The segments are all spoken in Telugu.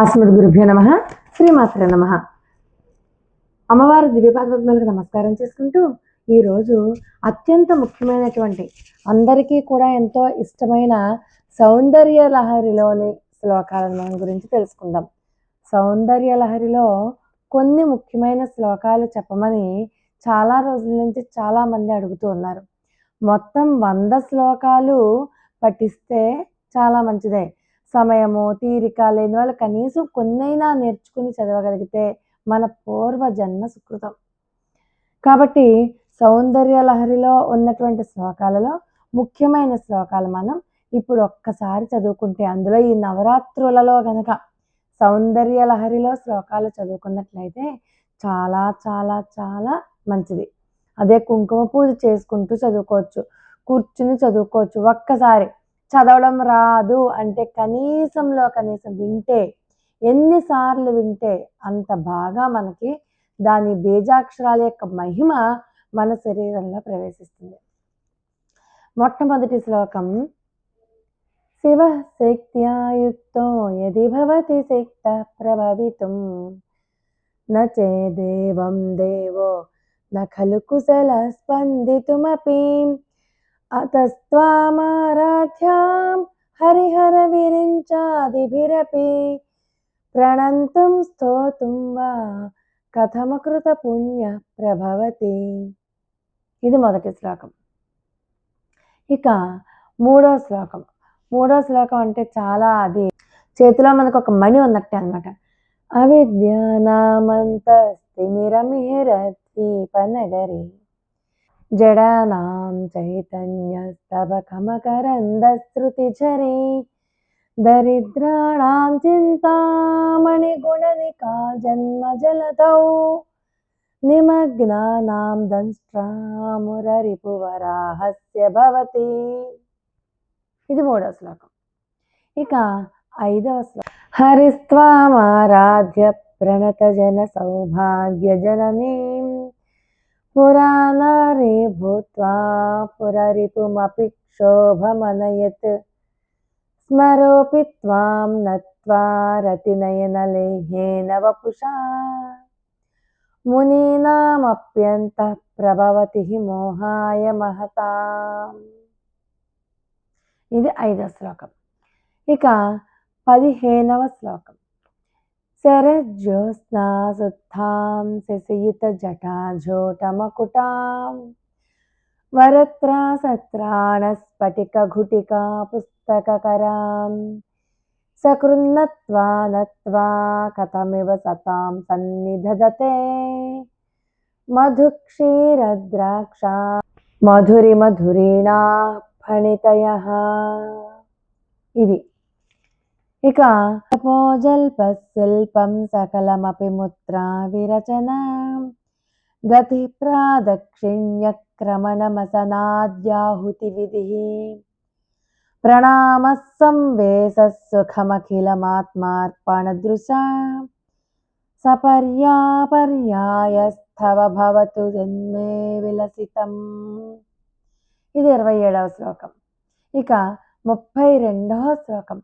అస్మద్గురుభ్యో నమ శ్రీమాత్ర నమ. అమ్మవారి దివ్యపాదములకు నమస్కారం చేసుకుంటూ ఈరోజు అత్యంత ముఖ్యమైనటువంటి అందరికీ కూడా ఎంతో ఇష్టమైన సౌందర్య లహరిలోని శ్లోకాలను మనం గురించి తెలుసుకుందాం. సౌందర్య లహరిలో కొన్ని ముఖ్యమైన శ్లోకాలు చెప్పమని చాలా రోజుల నుంచి చాలా మంది అడుగుతూ ఉన్నారు. మొత్తం వంద శ్లోకాలు పఠిస్తే చాలా మంచిదే. సమయము తీరిక లేని వాళ్ళు కనీసం కొన్నైనా నేర్చుకుని చదవగలిగితే మన పూర్వ జన్మ సుకృతం. కాబట్టి సౌందర్య లహరిలో ఉన్నటువంటి శ్లోకాలలో ముఖ్యమైన శ్లోకాలు మనం ఇప్పుడు ఒక్కసారి చదువుకుంటే అందులో ఈ నవరాత్రులలో గనక సౌందర్య లహరిలో శ్లోకాలు చదువుకున్నట్లయితే చాలా చాలా చాలా మంచిది. అదే కుంకుమ పూజ చేసుకుంటూ చదువుకోవచ్చు కూర్చుని చదువుకోవచ్చు ఒక్కసారి. చదవడం రాదు అంటే కనీసంలో కనీసం వింటే ఎన్నిసార్లు వింటే అంత బాగా మనకి దాని బీజాక్షరాల యొక్క మహిమ మన శరీరంలో ప్రవేశిస్తుంది. మొట్టమొదటి శ్లోకం శివ శక్త్యాయుక్తో యది భవతి శక్త ప్రభవితం నచే దేవం దేవో న కుశల స్పందితుమపి అతస్త్వామారాధ్యాం హరిహర విరించాదిభిరపి. ప్రణంతుం స్తోతుం వా కథమకృత పుణ్య ప్రభవతి. ఇది మొదటి శ్లోకం. ఇక మూడో శ్లోకం. మూడో శ్లోకం అంటే చాలా అది చేతిలో మనకు ఒక మణి ఉన్నట్టే అనమాట అవిద్యానామంతస్తిమిరమిహిరద్వీపనగరి జడానాం చైతన్యస్తబకమకరందశ్రుతిఝరి దరిద్రాణాం చింతామణిగుణనికా జన్మజలదౌ నిమగ్నానాం దంష్ట్రామురరిపువరాహస్య భవతి ఇది మూడవ శ్లోకం. ఇక ఐదవ శ్లోకం. హరిస్వామారాధ్య ప్రణతజన సౌభాగ్య జననీం పురాణారే భూత్వా పురరిపుమపి క్షోభమనయత్ స్మరోపి త్వాం నత్వా రతినయనలేహేన వపుషా మునీనామప్యంత ప్రభవతి మోహాయ మహతా ఇది ఐదవ శ్లోకం. ఇక పదిహేనవ శ్లోకం. శరజ్యోత్స్నాసుత్థాం శశియుత జటాఝోటమకుటాం వరత్రా సత్రాణ స్ఫటిక ఘుటికా పుస్తకకరాం సకృన్నత్వా నత్వా కథమివ సతాం సన్నిధదతే మధుక్షీరద్రాక్ష మధురి మధురీణా ఫణితయ ఇవి ఇక తపోజల్పశిల్పం సకలమపి ముద్రా విరచన. గతి ప్రాదక్షిణ్యక్రమణమసనాద్యాహుతి విధి. ప్రణామ సంవేశ సుఖమఖిలమాత్మార్పణదృశా సపర్యాపర్యాయస్థవ భవతు జన్మే విలసితం. ఇది ఇరవై ఏడవ శ్లోకం. ఇక ముప్పై రెండవ శ్లోకం.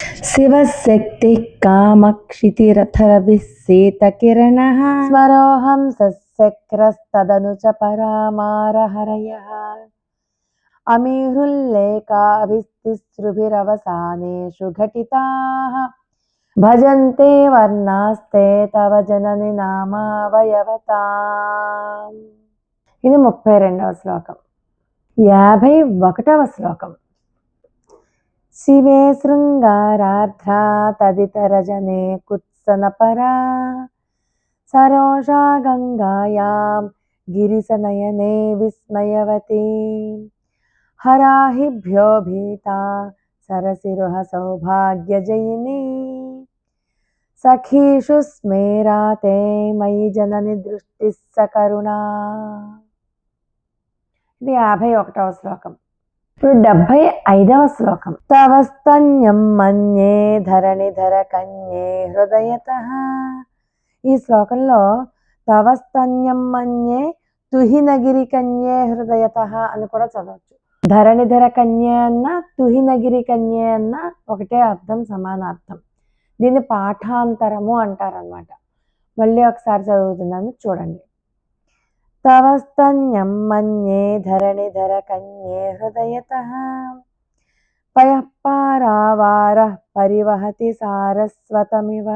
శివశక్తి కామక్షితిరథరవిశీతకిరణ స్మరోహం సశక్రస్తదను చ పరామారహరయ అమీహృల్లేకాభిస్తిసృభిరవసానేషు ఘటితాः భజంతే వర్ణాస్తే తవ జనని నామావయవతా ఇది ముప్పై రెండవ శ్లోకం. యాభై ఒకటవ శ్లోకం. శివే శృంగారార్ధ్రా తదితరజనే కుత్సనపరా సరోషా గంగాయాం గిరిసనయనే విస్మయవతి హరాహిభ్యో భీతా సరసిరుహ సౌభాగ్యజయిని సఖీషు స్మేరాతే మయి జనని దృష్టి సకరుణా ఇది యాభై ఒకటవ శ్లోకం ఇప్పుడు డెబ్భై ఐదవ శ్లోకం. తవస్తన్యం మన్యే ధరణిధర కన్యే హృదయత. ఈ శ్లోకంలో తవస్తన్యం మన్యే తుహినగిరి కన్యే హృదయత అని కూడా చదవచ్చు. ధరణిధర కన్యే అన్న తుహినగిరి కన్యే అన్న ఒకటే అర్థం సమానార్థం. దీన్ని పాఠాంతరము అంటారనమాట మళ్ళీ ఒకసారి చదువుతున్నాను చూడండి. తవస్తన్యం మన్యే ధరణిధర కన్యే హృదయత పయఃపారావార పరివహతి సారస్వతమివ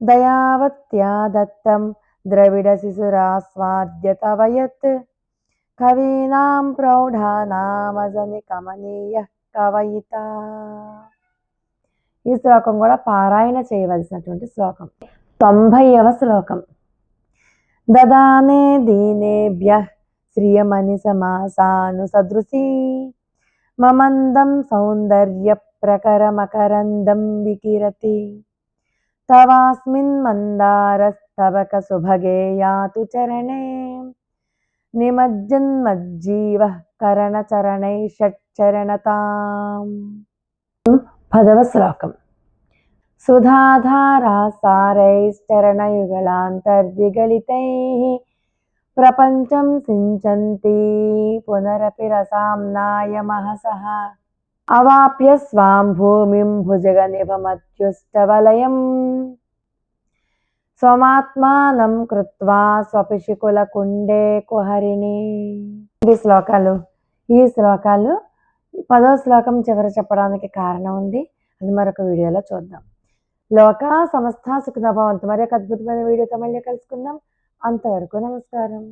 దయావత్యా దత్తం ద్రవిడ శిశురాస్వాద్య తవ కవీనాం ప్రౌఢానామజని కమనీయ కవయిత ఈ శ్లోకం కూడా పారాయణ చేయవలసినటువంటి శ్లోకం. తొంభైవ శ్లోకం. దదానే దీనేభ్య శ్రియమణి సమాసాను సదృశీ మమందం సౌందర్య ప్రకరమకరందం వికిరతి తవాస్మిన్ మందారస్తవక సుభగే యాతు చరణే నిమజ్జన్మజ్జీవ కరణచరణై షట్చరణతాం పదవ శ్లోకం సుధాధారా సారైశ్చరణయుగళాంతర్విగళితై ప్రపంచం సించంతీ పునరపి రసాంనాయ మహసః అవాప్య స్వాం భూమిం భుజగనిభమత్యుష్టవలయం స్వమాత్మానం కృత్వా స్వపిశుకులకుండే కుహరిణి ఈ శ్లోకాలు. ఈ శ్లోకాలు పదో శ్లోకం చివర చెప్పడానికి కారణం ఉంది. అది మరొక వీడియోలో చూద్దాం. లోక సమస్త సుఖనభవంతు మరి ఒక అద్భుతమైన వీడియోతో మళ్ళీ కలుసుకుందాం. అంతవరకు నమస్కారం.